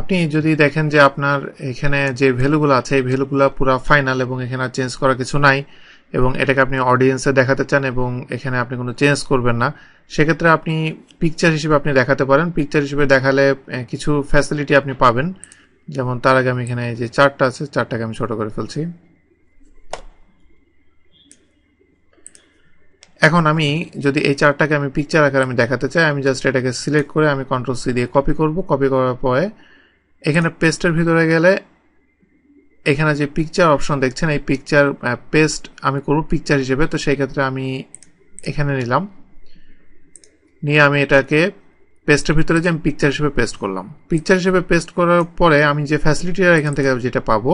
আপনি যদি দেখেন যে আপনার এখানে যে ভ্যালুগুলো আছে, এই ভ্যালুগুলো পুরো ফাইনাল এবং এখানে আর চেঞ্জ করার কিছু নাই এবং এটাকে আপনি অডিয়েন্সে দেখাতে চান এবং এখানে আপনি কোনো চেঞ্জ করবেন না, সেক্ষেত্রে আপনি পিকচার হিসেবে আপনি দেখাতে পারেন। পিকচার হিসেবে দেখালে কিছু ফ্যাসিলিটি আপনি পাবেন। যেমন তার আগে আমি এখানে যে চারটা আছে, চারটাকে আমি ছোটো করে ফেলছি। এখন আমি যদি এই চারটাকে আমি পিকচার আকারে আমি দেখাতে চাই, আমি জাস্ট এটাকে সিলেক্ট করে আমি কন্ট্রোল সি দিয়ে কপি করব। কপি করার পরে এখানে পেস্টের ভিতরে গেলে এখানে যে পিকচার অপশন দেখছেন, এই পিকচার পেস্ট আমি করব পিকচার হিসেবে, তো সেই ক্ষেত্রে আমি এখানে নিলাম। নিয়ে আমি এটাকে পেস্টের ভিতরে যে আমি পিকচার হিসেবে পেস্ট করলাম। পিকচার হিসেবে পেস্ট করার পরে আমি যে ফ্যাসিলিটিটা এখান থেকে যেটা পাবো,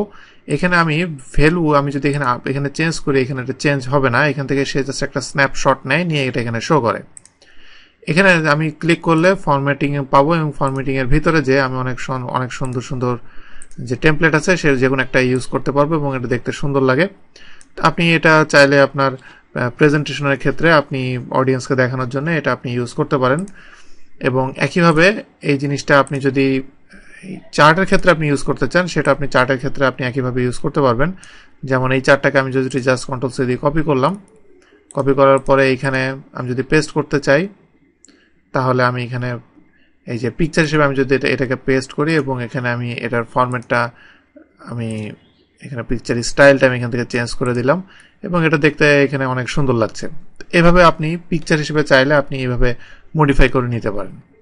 এখানে আমি ভ্যালু আমি যদি এখানে এখানে চেঞ্জ করি, এখানে এটা চেঞ্জ হবে না। এখান থেকে সে জাস্ট একটা স্ন্যাপশট নেয়, নিয়ে এটা এখানে শো করে। এখানে আমি ক্লিক করলে ফরম্যাটিং পাবো এবং ফরম্যাটিং এর ভিতরে যে আমি অনেক অনেক সুন্দর সুন্দর যে টেমপ্লেট আছে, সে যে কোনো একটা ইউজ করতে পারব এবং এটা দেখতে সুন্দর লাগে। আপনি এটা চাইলে আপনার প্রেজেন্টেশনের ক্ষেত্রে আপনি অডিয়েন্সকে দেখানোর জন্য এটা আপনি ইউজ করতে পারেন। এবং একইভাবে এই জিনিসটা আপনি যদি চার্টের ক্ষেত্রে আপনি ইউজ করতে চান, সেটা আপনি চার্টের ক্ষেত্রে আপনি একইভাবে ইউজ করতে পারবেন। যেমন এই চার্টটাকে আমি যদি জাস্ট কন্ট্রোল সি দিয়ে কপি করলাম কপি করার পরে এইখানে আমি যদি পেস্ট করতে চাই তাহলে আমি এখানে এই যে পিকচার হিসেবে আমি যদি এটা, এটাকে পেস্ট করি এবং এখানে আমি এটার ফরম্যাটটা আমি এখানে পিকচার স্টাইলটা আমি এখান থেকে চেঞ্জ করে দিলাম এবং এটা দেখতে এখানে অনেক সুন্দর লাগছে। এভাবে আপনি পিকচার হিসেবে চাইলে আপনি এভাবে মডিফাই করে নিতে পারেন।